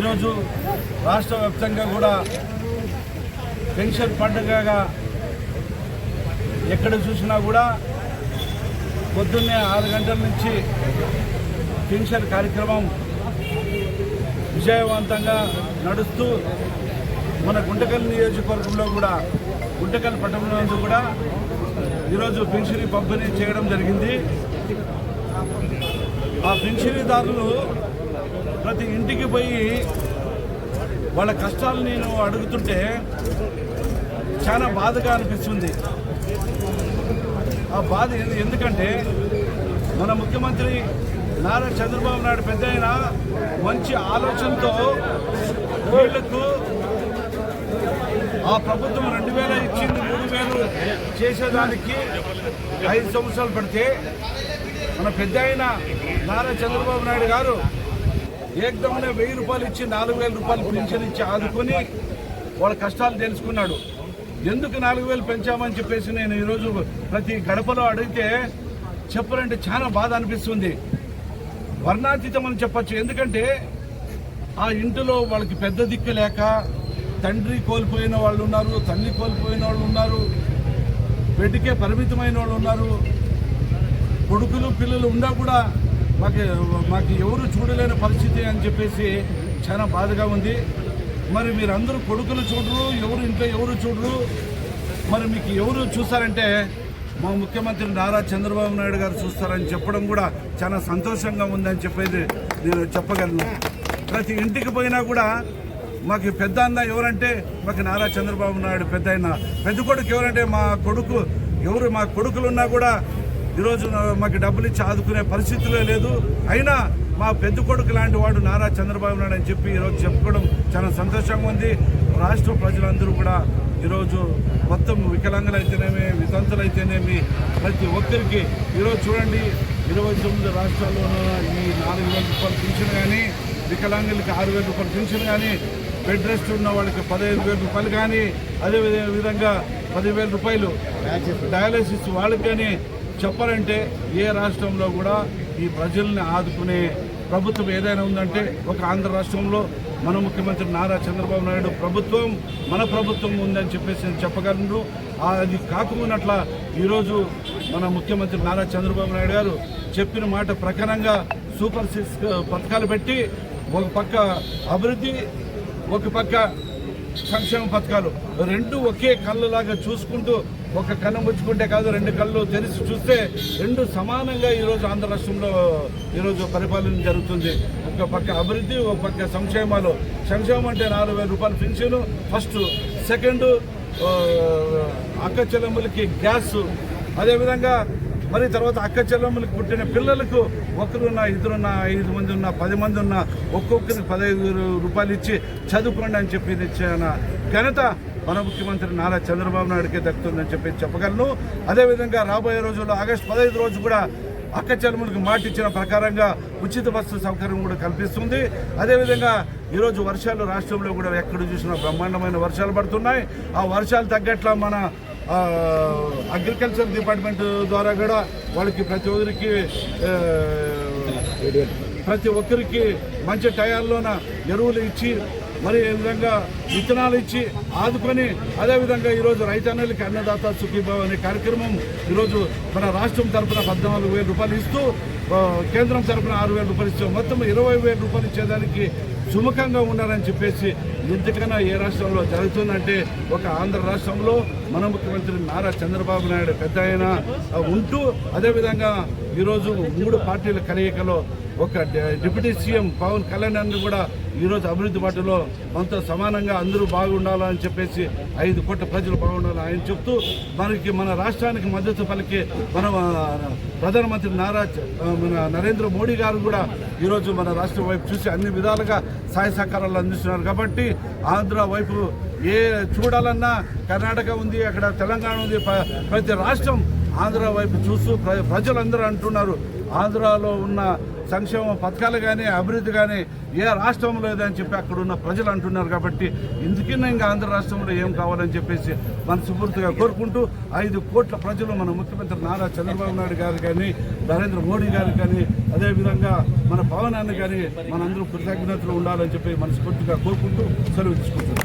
ఈరోజు రాష్ట్ర వ్యాప్తంగా కూడా పెన్షన్ పండుగగా ఎక్కడ చూసినా కూడా పొద్దున్నే ఆరు గంటల నుంచి పెన్షన్ కార్యక్రమం విజయవంతంగా నడుస్తూ మన గుంటకల్ నియోజకవర్గంలో కూడా గుంటకల్ పట్టణంలో కూడా ఈరోజు పెన్షన్ పంపిణీ చేయడం జరిగింది. ఆ పెన్షన్దారులు ప్రతి ఇంటికి పోయి వాళ్ళ కష్టాలు నేను అడుగుతుంటే చాలా బాధగా అనిపిస్తుంది. ఆ బాధ ఎందుకంటే మన ముఖ్యమంత్రి నారా చంద్రబాబు నాయుడు పెద్ద మంచి ఆలోచనతో వీళ్ళకు ఆ ప్రభుత్వం రెండు వేల ఇచ్చింది మూడు వేలు చేసేదానికి ఐదు సంవత్సరాలు పడితే మన పెద్ద నారా చంద్రబాబు నాయుడు గారు ఏకదమ్మునే వెయ్యి రూపాయలు ఇచ్చి నాలుగు వేల రూపాయలు పెన్షన్ ఇచ్చి ఆదుకొని వాళ్ళ కష్టాలు తెలుసుకున్నాడు. ఎందుకు నాలుగు వేలు పెంచామని చెప్పేసి నేను ఈరోజు ప్రతి గడపలో అడిగితే చెప్పరంటే చాలా బాధ అనిపిస్తుంది. వర్ణాతీతం అని చెప్పచ్చు. ఎందుకంటే ఆ ఇంటిలో వాళ్ళకి పెద్ద దిక్కు లేక తండ్రి కోల్పోయిన వాళ్ళు ఉన్నారు తల్లి కోల్పోయిన వాళ్ళు ఉన్నారు బిడ్డకే పరిమితమైన వాళ్ళు ఉన్నారు కొడుకులు పిల్లలు ఉన్నా కూడా మాకు మాకు ఎవరు చూడలేని పరిస్థితి అని చెప్పేసి చాలా బాధగా ఉంది. మరి మీరందరూ కొడుకులు చూడరు ఎవరు ఇంట్లో ఎవరు చూడరు. మరి మీకు ఎవరు చూస్తారంటే మా ముఖ్యమంత్రి నారా చంద్రబాబు నాయుడు గారు చూస్తారని చెప్పడం కూడా చాలా సంతోషంగా ఉందని చెప్పేది నేను చెప్పగలను. ప్రతి ఇంటికి పోయినా కూడా మాకు పెద్ద అన్న ఎవరంటే మాకు నారా చంద్రబాబు నాయుడు పెద్ద అయినా పెద్ద కొడుకు ఎవరంటే మా కొడుకు ఎవరు మా కొడుకులు ఉన్నా కూడా ఈరోజు మాకు డబ్బులు ఇచ్చి ఆదుకునే పరిస్థితులే లేదు. అయినా మా పెద్ద కొడుకు లాంటి వాడు నారా చంద్రబాబు నాయుడు అని చెప్పి ఈరోజు చెప్పుకోవడం చాలా సంతోషంగా ఉంది. రాష్ట్ర ప్రజలందరూ కూడా ఈరోజు మొత్తం వికలాంగులు అయితేనేమి వితంతులు అయితేనేమి ప్రతి ఒక్కరికి ఈరోజు చూడండి ఇరవై తొమ్మిది రాష్ట్రాల్లోనూ ఈ నాలుగు వేల రూపాయల పెన్షన్ కానీ వికలాంగులకి ఆరు వేల రూపాయల పెన్షన్ కానీ బెడ్ రెస్ట్ ఉన్న వాళ్ళకి పదహైదు వేల రూపాయలు కానీ అదే విధంగా పదివేల రూపాయలు డయాలసిస్ వాళ్ళకి కానీ చెప్పాలంటే ఏ రాష్ట్రంలో కూడా ఈ ప్రజల్ని ఆదుకునే ప్రభుత్వం ఏదైనా ఉందంటే ఒక ఆంధ్ర రాష్ట్రంలో మన ముఖ్యమంత్రి నారా చంద్రబాబు నాయుడు ప్రభుత్వం మన ప్రభుత్వం ఉందని చెప్పేసి నేను చెప్పగలను. అది కాకున్నట్ల ఈరోజు మన ముఖ్యమంత్రి నారా చంద్రబాబు నాయుడు గారు చెప్పిన మాట ప్రకారంగా సూపర్ సిక్స్ పథకాలు పెట్టి ఒక పక్క అభివృద్ధి ఒక పక్క సంక్షేమ పథకాలు. రెండు ఒకే కళ్ళులాగా చూసుకుంటూ ఒక కన్ను ముచ్చుకుంటే కాదు రెండు కళ్ళు తెరిచి చూస్తే రెండు సమానంగా ఈరోజు ఆంధ్ర రాష్ట్రంలో ఈరోజు పరిపాలన జరుగుతుంది. ఒక పక్క అభివృద్ధి ఒక పక్క సంక్షేమాలు. సంక్షేమం అంటే నాలుగు వేల రూపాయల పెన్షన్ ఫస్ట్. సెకండ్ అక్క చెల్లెములకి గ్యాస్. అదేవిధంగా మరి తర్వాత అక్క చెల్లెమ్మలకు పుట్టిన పిల్లలకు ఒకరున్న ఇద్దరున్న ఐదు మంది ఉన్న పది మంది ఉన్న ఒక్కొక్కరికి పదహైదు రూపాయలు ఇచ్చి చదువుకోండి అని చెప్పి ఇచ్చిన ఘనత మన ముఖ్యమంత్రి నారా చంద్రబాబు నాయుడుకే దక్కుతుందని చెప్పి చెప్పగలను. అదేవిధంగా రాబోయే రోజుల్లో ఆగస్టు పదహైదు రోజు కూడా అక్క చెల్లెములకు మాట ఇచ్చిన ప్రకారంగా ఉచిత బస్సు సౌకర్యం కూడా కల్పిస్తుంది. అదేవిధంగా ఈరోజు వర్షాలు రాష్ట్రంలో కూడా ఎక్కడ చూసినా బ్రహ్మాండమైన వర్షాలు పడుతున్నాయి. ఆ వర్షాలు తగ్గట్ల మన అగ్రికల్చర్ డిపార్ట్మెంట్ ద్వారా కూడా వాళ్ళకి ప్రతి ఒక్కరికి ప్రతి ఒక్కరికి మంచి టయాల్లోన ఎరువులు ఇచ్చి మరి ఈ విధంగా విత్తనాలు ఇచ్చి ఆదుకొని అదేవిధంగా ఈరోజు రైతన్నలకి అన్నదాత సుఖీభావ్ అనే కార్యక్రమం ఈరోజు మన రాష్ట్రం తరపున పద్నాలుగు వేల రూపాయలు ఇస్తూ కేంద్రం తరపున ఆరు వేల రూపాయలు ఇస్తూ మొత్తం ఇరవై వేల రూపాయలు ఇచ్చేదానికి సుముఖంగా ఉన్నారని చెప్పేసి ఇంతకన్నా ఏ రాష్ట్రంలో జరుగుతుందంటే ఒక ఆంధ్ర రాష్ట్రంలో మన ముఖ్యమంత్రి నారా చంద్రబాబు నాయుడు పెద్ద ఆయన ఉంటూ అదేవిధంగా ఈరోజు మూడు పార్టీల కలయికలో ఒక డిప్యూటీ సీఎం పవన్ కళ్యాణ్ అన్ని కూడా ఈరోజు అభివృద్ధి బాటలో మనతో సమానంగా అందరూ బాగుండాలని చెప్పేసి ఐదు కోట్ల ప్రజలు బాగుండాలని ఆయన చెప్తూ మనకి మన రాష్ట్రానికి మద్దతు పలికి మన ప్రధానమంత్రి నారా మన నరేంద్ర మోడీ గారు కూడా ఈరోజు మన రాష్ట్రం వైపు చూసి అన్ని విధాలుగా సహాయ సహకారాలు అందిస్తున్నారు. కాబట్టి ఆంధ్ర వైపు ఏ చూడాలన్నా కర్ణాటక ఉంది అక్కడ తెలంగాణ ఉంది ప్రతి రాష్ట్రం ఆంధ్ర వైపు చూస్తూ ప్ర- ప్రజలందరూ అంటున్నారు. ఆంధ్రాలో ఉన్న సంక్షేమ పథకాలు కానీ అభివృద్ధి కానీ ఏ రాష్ట్రంలో లేదని చెప్పి అక్కడ ఉన్న ప్రజలు అంటున్నారు కాబట్టి ఇందుకన్నా ఇంకా ఆంధ్ర రాష్ట్రంలో ఏం కావాలని చెప్పేసి మనస్ఫూర్తిగా కోరుకుంటూ ఐదు కోట్ల ప్రజలు మన ముఖ్యమంత్రి నారా చంద్రబాబు నాయుడు గారు కానీ నరేంద్ర మోడీ గారు కానీ అదేవిధంగా మన పవన్ అన్న కానీ మనందరూ కృతజ్ఞతలు ఉండాలని చెప్పి మనస్ఫూర్తిగా కోరుకుంటూ సెలవు తీసుకుంటున్నాం.